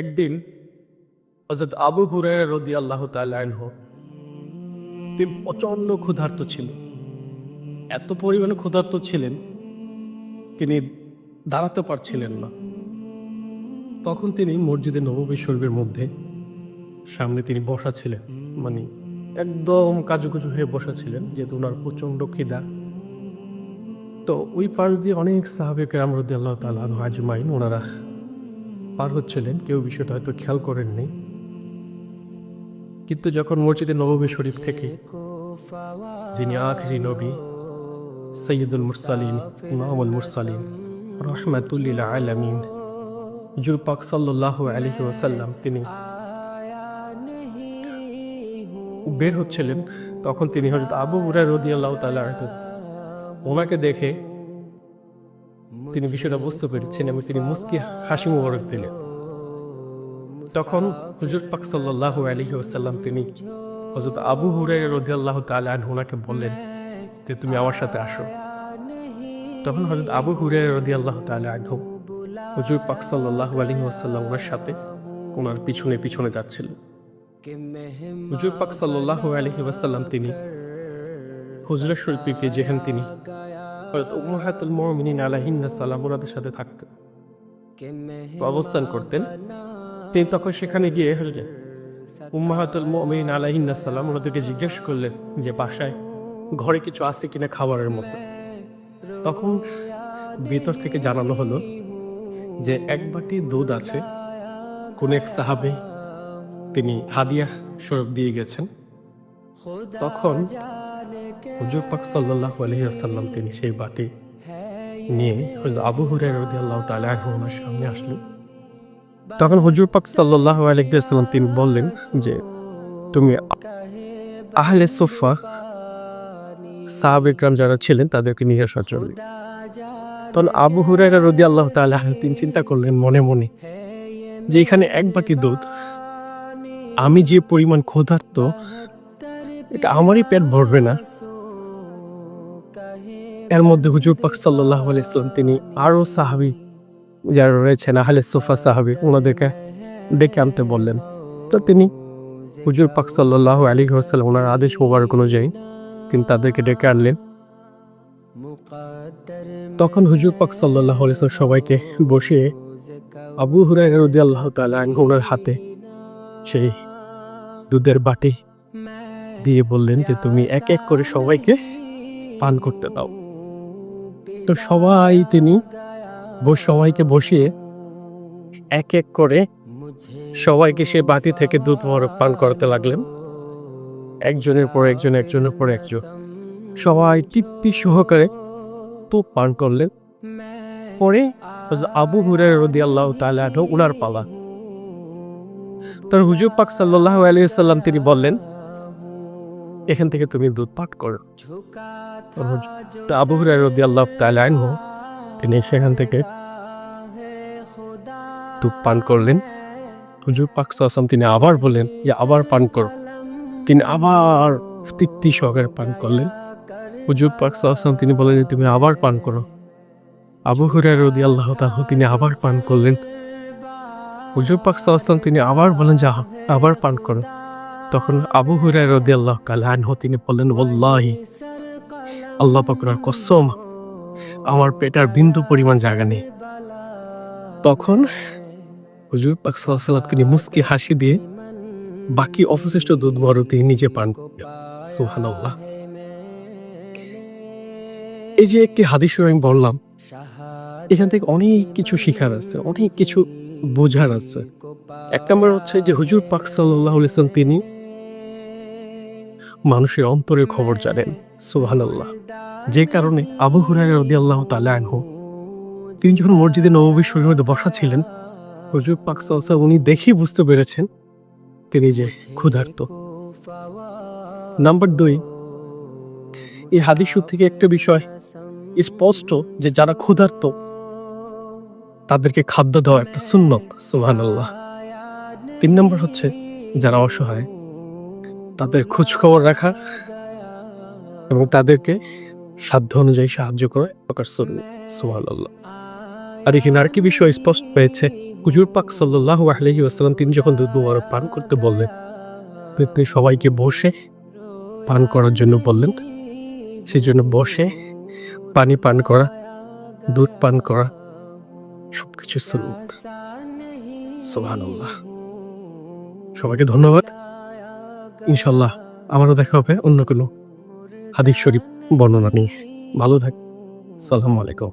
একদিন হজরত আবু হুরায়রা রদি আল্লাহ তালাহ তিনি প্রচণ্ড ক্ষুধার্ত ছিল এত পরিমাণে ক্ষুধার্ত ছিলেন, তিনি দাঁড়াতে পারছিলেন না। তখন তিনি মসজিদে নববী শরীফের মধ্যে সামনে তিনি বসা ছিলেন মানে একদম কাজুকুজু হয়ে বসা ছিলেন, যেহেতু ওনার প্রচণ্ড খিদা। তো ওই পাশ দিয়ে অনেক সাহাবেক রামরদ্দি আল্লাহ তালা আজমাইন, ওনারা পার হচ্ছিলেন, কেউ বিষয়টা হয়তো খেয়াল করেননি। কিন্তু যখন মসজিদে নববী শরীফ থেকে যিনি আখরি নবী, সৈয়দুল মুরসালিন, ইমামুল মুরসালিন, রহমাতুল্লিল আলমিন জুল পাক সাল্লাহ আলহি ওসাল্লাম তিনি বের হচ্ছিলেন, তখন তিনি হজরত আবু হুরাই রদি আল্লাহ তালা ওনাকে দেখে তিনি বিষয়টা বুঝতে পেরেছেন এবং তিনি মুস্কি হাসি মুবারক দিলেন। তখন হুজুর পাক সাল্লাহ আলহি ওসাল্লাম তিনি হজরত আবু হুরাই রদি আল্লাহ তালা ওনাকে বললেন যে, তুমি আমার সাথে আসো। তখন হজরত আবু হুরাই রদি আল্লাহ তালা আনহু হুজুর পাক সাল্লাহ আলহি ওসাল্লাম ওনার সাথে ওনার পিছনে পিছনে যাচ্ছিলেন। হুজুর পাক সাল্লাহ আলহি ওয়াসাল্লাম তিনি হুজরা শরীফকে যেখানে তিনি হযরত উম্মাহাতুল মুমিনিন আলাইহিন্না সালাম ওনাদের সাথে থাকতেন। অবস্থান করতেন। তিনি তখন সেখানে গিয়ে হলেন উম্মাহাতুল মুমিনিন আলাইহিন্না সালাম ওনাদেরকে জিজ্ঞেস করলেন যে বাসায় ঘরে কিছু আছে কিনা খাবারের মতো? তখন ভিতর থেকে জানানো হলো যে এক বাটি দুধ আছে। কোন এক সাহাবে তিনি হাদিয়া স্বরূপ দিয়ে গেছেন। তখন হুজুর পাক সাল্লাহ আলহিহাসাল্লাম তিনি সেই বাটি নিয়ে আবু হুরাই রদি আল্লাহ তালা সামনে আসলো। তখন হুজুর পাক সাল্লাহ আলহিহাসাল্লাম তিনি বললেন যে, তুমি আহলে সোফা সাহাব ইকরাম যারা ছিলেন তাদেরকে নিয়ে আসার জন্য। তখন আবু হুরাইরা রদি আল্লাহ তালা তিনি চিন্তা করলেন মনে মনে যে, এখানে এক বাটি দুধ, আমি যে পরিমাণ ক্ষুধার্ত, এটা আমারই পেট ভরবে না। এর মধ্যে হুজুর পাক সাল্লাহ ইসলাম তিনি আরও সাহাবি যারা রয়েছেন, আহলে সোফা সাহাবি ওনাদেরকে ডেকে আনতে বললেন। তো তিনি হুজুর পাক সাল্লাহ আলী হাসাল্লাম ওনার আদেশ মোবারক অনুযায়ী তিনি তাদেরকে ডেকে আনলেন। তখন হুজুর পাক সাল্লাহ আলিয়াল্লাম সবাইকে বসিয়ে আবু হুরাই রদি আল্লাহ তালা ওনার হাতে সেই দুধের বাটি দিয়ে বললেন যে, তুমি এক এক করে সবাইকে পান করতে দাও। তো সবাই তিনি সবাইকে বসিয়ে এক এক করে সবাইকে সে বাতি থেকে দুধ মোরক পান করাতে লাগলেন। একজনের পর একজন, একজনের পর একজন। সবাই তৃপ্তি সহকারে তো পান করলেন। পরে আবু হুরাই রদি আল্লাহ তালা উনার পালা। তার হুজুর পাক সাল্লাহ আলিয়া সাল্লাম তিনি বললেন এখান থেকে তুমি দুধ পাঠ করো। আবু রদি আল্লাহ তালা তিনি সেখান থেকে দুধ পান করলেন। হুজুর পাক সাল্লাম তিনি আবার বললেন যে আবার পান করো। তিনি আবার তৃপ্তি সহকারে পান করলেন। হুজুর পাক সাল্লাম তিনি বলেন যে, তুমি আবার পান করো। আবু হুরাই রদি আল্লাহ তাহ তিনি আবার পান করলেন। হুজুর পাক সাল্লাম তিনি আবার বলেন যে আবার পান করো। তখন আবু হুরাই রদি আল্লাহ কালাহ তিনি বললেন ওল্লাহি আল্লাহ পাকুরার কসম, আমার পেটার বিন্দু পরিমাণ জায়গা নেই। তখন হুজুর পাক সাল্লাম তিনি মুস্কি হাসি দিয়ে বাকি অবশিষ্ট দুধ মরু তিনি নিজে পান সুহানাল্লাহ এই যে একটি হাদিস আমি বললাম, এখান থেকে অনেক কিছু শিখার আছে, অনেক কিছু বোঝার আছে। এক নম্বর হচ্ছে যে হুজুর পাক সাল্লাহ তিনি মানুষের অন্তরের খবর জানেন। সুবহানাল্লাহ। যে কারণে আবু হুরাই রদি আল্লাহ আনহু, তিনি যখন মসজিদে নবী শরীর বসা ছিলেন, হুজুর পাক সাল্লাহ উনি দেখেই বুঝতে পেরেছেন তিনি যে ক্ষুধার্ত। নাম্বার দুই, এই হাদিস থেকে একটা বিষয় স্পষ্ট যে যারা ক্ষুধার্ত, তাদেরকে খাদ্য দেওয়া একটা সুন্নত সুহান আল্লাহ তিন নম্বর হচ্ছে যারা অসহায় তাদের খোঁজ খবর রাখা এবং তাদেরকে সাধ্য অনুযায়ী সাহায্য করে প্রকাশ সুহান আল্লাহ আর এখানে আর কি বিষয় স্পষ্ট পেয়েছে হুজুর পাক সাল্লাহ আলহি আসসালাম তিনি যখন দুধ মুবারক পান করতে বললেন, তিনি সবাইকে বসে পান করার জন্য বললেন। সেই জন্য বসে পানি পান করা, দুধ পান করা সব কিছু সুন্নত সুবহানাল্লাহ। সবাইকে ধন্যবাদ। ইনশাল্লাহ আমারও দেখা হবে অন্য কোনো হাদিস শরীফ বর্ণনা নিয়ে। ভালো থাক। সালাম আলাইকুম।